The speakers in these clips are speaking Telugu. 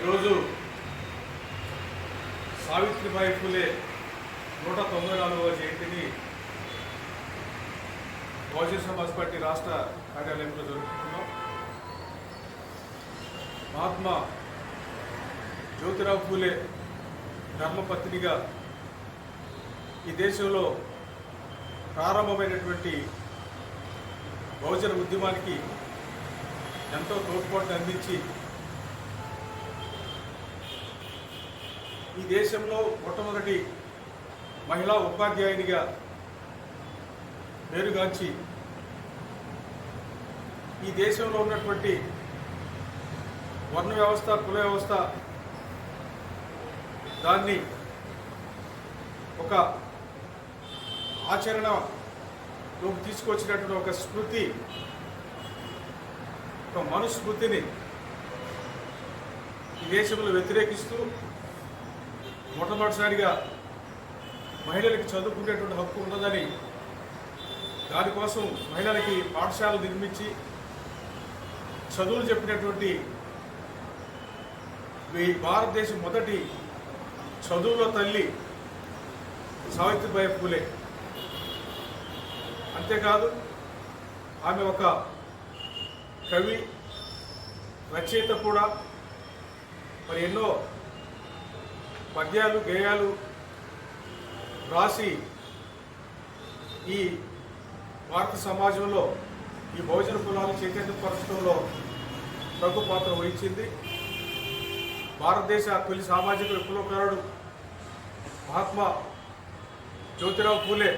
ఈరోజు సావిత్రిబాయి ఫులే నూట తొంభై నాలుగవ జయంతిని బహుజన సమాజ్ పార్టీ రాష్ట్ర కార్యాలయంలో జరుపుకుంటున్నాం. మహాత్మా జ్యోతిరావు ఫూలే ధర్మపత్నిగా ఈ దేశంలో ప్రారంభమైనటువంటి బహుజన ఉద్యమానికి ఎంతో తోడ్పాటు అందించి ఈ దేశంలో మొట్టమొదటి మహిళా ఉపాధ్యాయునిగా పేరుగాంచి ఈ దేశంలో ఉన్నటువంటి వర్ణ వ్యవస్థ కుల వ్యవస్థ దాన్ని ఒక ఆచరణలోకి తీసుకొచ్చినటువంటి ఒక స్మృతి ఒక మనుస్మృతిని ఈ దేశంలో వ్యతిరేకిస్తూ మొట్టమొదటిసారిగా మహిళలకి చదువుకునేటువంటి హక్కు ఉన్నదని దానికోసం మహిళలకి పాఠశాలలు నిర్మించి చదువులు చెప్పినటువంటి ఈ భారతదేశం మొదటి చదువుల తల్లి సావిత్రిబాయి పూలే. అంతేకాదు ఆమె ఒక కవి రచయిత కూడా. మరి ఎన్నో పద్యాలు గేయాలు రాసి ఈ భారత సమాజంలో ఈ భోజన కులాలు చైతన్యపరచడంలో ప్రభు పాత్ర వహించింది. భారతదేశ తొలి సామాజిక విప్లవకారుడు మహాత్మా జ్యోతిరావు పూలే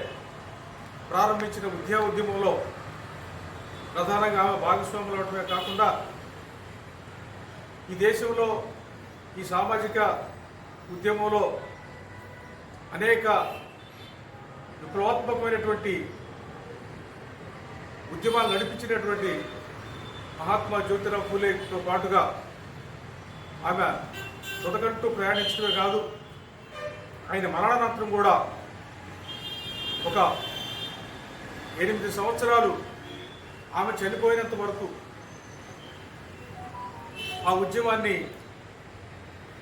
ప్రారంభించిన విద్యా ఉద్యమంలో ప్రధానంగా ఆమె భాగస్వాములు అవటమే కాకుండా ఈ దేశంలో ఈ సామాజిక ఉద్యమంలో అనేక విప్లవాత్మకమైనటువంటి ఉద్యమాలు నడిపించినటువంటి మహాత్మా జ్యోతిరావు ఫూలేతో పాటుగా ఆమె తొదగంటూ ప్రయాణించడమే కాదు ఆయన మరణానంతరం కూడా ఒక ఎనిమిది సంవత్సరాలు ఆమె చనిపోయినంత వరకు ఆ ఉద్యమాన్ని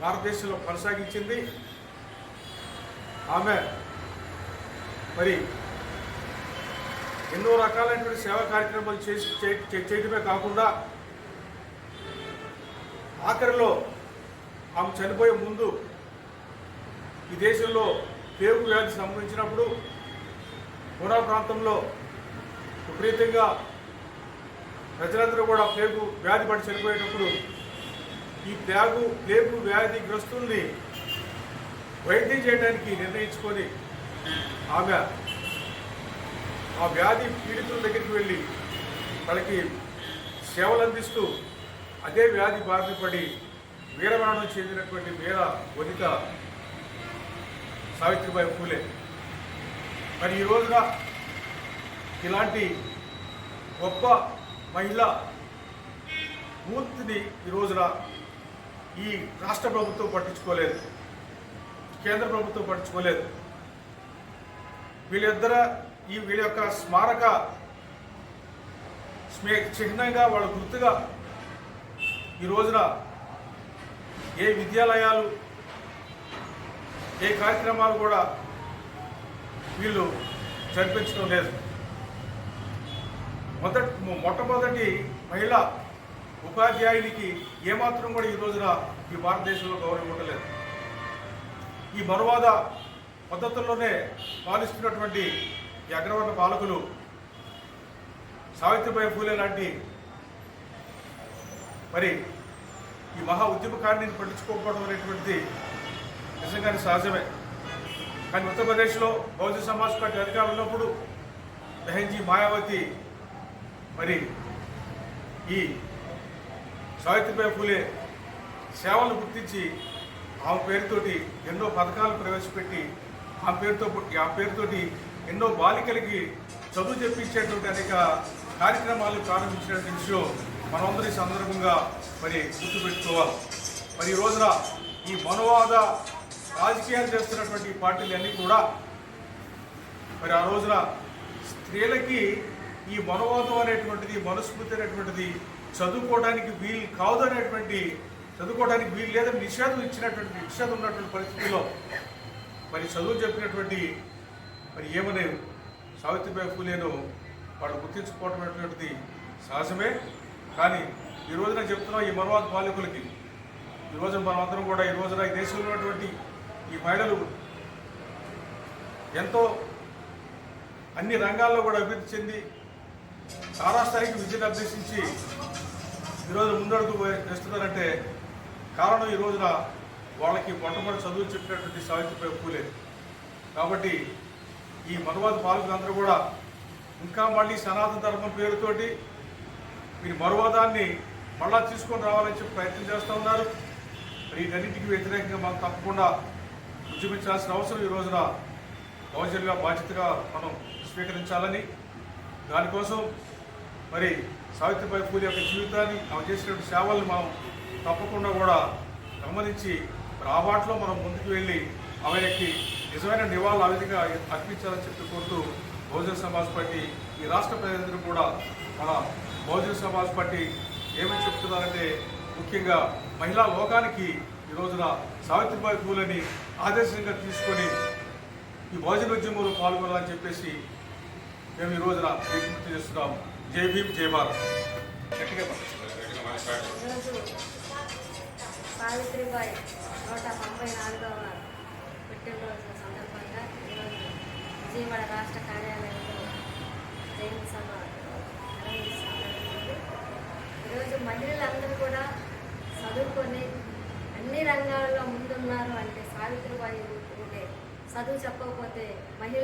భారతదేశంలో కొనసాగించింది. ఆమె మరి ఎన్నో రకాలైనటువంటి సేవా కార్యక్రమాలు చేసి చేయటమే కాకుండా ఆఖరిలో ఆమె చనిపోయే ముందు ఈ దేశంలో పేగు వ్యాధి సంభవించినప్పుడు పూనా ప్రాంతంలో విపరీతంగా ప్రజలందరూ కూడా పేగు వ్యాధి పడి చనిపోయేటప్పుడు ఈ ప్లేగు ప్లేగు వ్యాధిగ్రస్తుల్ని వైద్యం చేయడానికి నిర్ణయించుకొని ఆమె ఆ వ్యాధి పీడితుల దగ్గరికి వెళ్ళి వాళ్ళకి సేవలు అందిస్తూ అదే వ్యాధి బారిన పడి వీరమరణం చెందినటువంటి వీర వనిత సావిత్రిబాయి పూలే. మరి ఈ రోజున ఇలాంటి గొప్ప మహిళ మూర్తిని ఈ రోజున ఈ రాష్ట్ర ప్రభుత్వం పట్టించుకోలేదు. కేంద్ర ప్రభుత్వం పట్టించుకోలేదు. వీళ్ళిద్దర ఈ వీళ్ళ యొక్క స్మారక స్మే చిహ్నంగా వాళ్ళ గుర్తుగా ఈ రోజున ఏ విద్యాలయాలు ఏ కార్యక్రమాలు కూడా వీళ్ళు జరిపించడం లేదు. మొదటి మొట్టమొదటి మహిళ ఉపాధ్యాయునికి ఏమాత్రం కూడా ఈ రోజున ఈ భారతదేశంలో గౌరవం ఉండలేదు. ఈ మనువాద పద్ధతుల్లోనే పాలిస్తున్నటువంటి ఈ అగ్రవర్ణ పాలకులు సావిత్రిబాయి ఫూలే లాంటి మరి ఈ మహా ఉద్యమకారిని పట్టించుకోకపోవడం అనేటువంటిది నిజంగానే సహజమే. కానీ ఉత్తరప్రదేశ్లో బహుజన సమాజ్ పార్టీ అధికారులు ఉన్నప్పుడు బెహెన్జీ మాయావతి మరి ఈ సావిత్రిబాయి ఫూలే సేవలు గుర్తించి ఆమె పేరుతోటి ఎన్నో పథకాలు ప్రవేశపెట్టి ఆ పేరుతో ఆ పేరుతోటి ఎన్నో బాలికలకి చదువు చెప్పించేటువంటి అనేక కార్యక్రమాలు ప్రారంభించినటువంటి విషయం మనందరి సందర్భంగా మరి గుర్తుపెట్టుకోవాలి. మరి రోజున ఈ మనోవాద రాజకీయాలు చేస్తున్నటువంటి పార్టీలన్నీ కూడా మరి ఆ రోజున స్త్రీలకి ఈ మనోవాదం అనేటువంటిది మనుస్మృతి అనేటువంటిది చదువుకోవడానికి వీలు కాదు అనేటువంటి చదువుకోవడానికి వీలు లేదని నిషేధం ఇచ్చినటువంటి నిషేధం ఉన్నటువంటి పరిస్థితుల్లో మరి చదువు చెప్పినటువంటి మరి ఏమని సావిత్రిబాయి ఫూలేను వాళ్ళు గుర్తించుకోవడం అనేటువంటిది సహజమే. కానీ ఈ రోజున చెప్తున్నాం ఈ మనవాద బాలికలకి ఈ రోజున మనమందరం కూడా ఈ రోజున ఈ దేశంలో ఉన్నటువంటి ఈ మహిళలు ఎంతో అన్ని రంగాల్లో కూడా అభివృద్ధి చెంది తారాస్థాయికి విద్యను అభ్యసించి ఈరోజు ముందడుగు వేస్తున్నారంటే కారణం ఈ రోజున వాళ్ళకి మొట్టమొదటి చదువు చెప్పినటువంటి సావిత్రిబాయి పూలే కాబట్టి ఈ మనువాద పాలకులందరూ కూడా ఇంకా మళ్ళీ సనాతన ధర్మం పేరుతోటి మీరు మరువాదాన్ని మళ్ళా తీసుకొని రావాలని చెప్పి ప్రయత్నం చేస్తూ ఉన్నారు. మరి వీటన్నింటికి వ్యతిరేకంగా మనం తప్పకుండా ఉద్యమించాల్సిన అవసరం ఈ రోజున బహుజనుగా బాధ్యతగా మనం స్వీకరించాలని దానికోసం మరి సావిత్రిబాయి పూలి యొక్క జీవితాన్ని ఆమె చేసినటువంటి సేవల్ని మనం తప్పకుండా కూడా గమనించి రాబాట్లో మనం ముందుకు వెళ్ళి ఆమెకి నిజమైన నివాళులు ఆ విధంగా అర్పించాలని చెప్పి కోరుతూ బహుజన సమాజ్ పార్టీ ఈ రాష్ట్ర ప్రజలందరూ కూడా మన బహుజన సమాజ్ పార్టీ ఏమని చెప్తున్నారంటే ముఖ్యంగా మహిళా లోకానికి ఈ రోజున సావిత్రిబాయి పూలని ఆదర్శంగా తీసుకొని ఈ భోజన ఉద్యమంలో పాల్గొనాలని చెప్పేసి మేము ఈ రోజున విజ్ఞప్తి చేస్తున్నాం. జై భీమ్ జై భారత్. సావిత్రిబాయి నూట తొంభై నాలుగవ పుట్టినరోజు సందర్భంగా ఈరోజు విజయవాడ రాష్ట్ర కార్యాలయంలో జయంతి సభ ఈరోజు మహిళలందరూ కూడా చదువుకొని అన్ని రంగాల్లో ముందున్నారు అంటే సావిత్రిబాయి ఉంటే చదువు చెప్పకపోతే మహిళ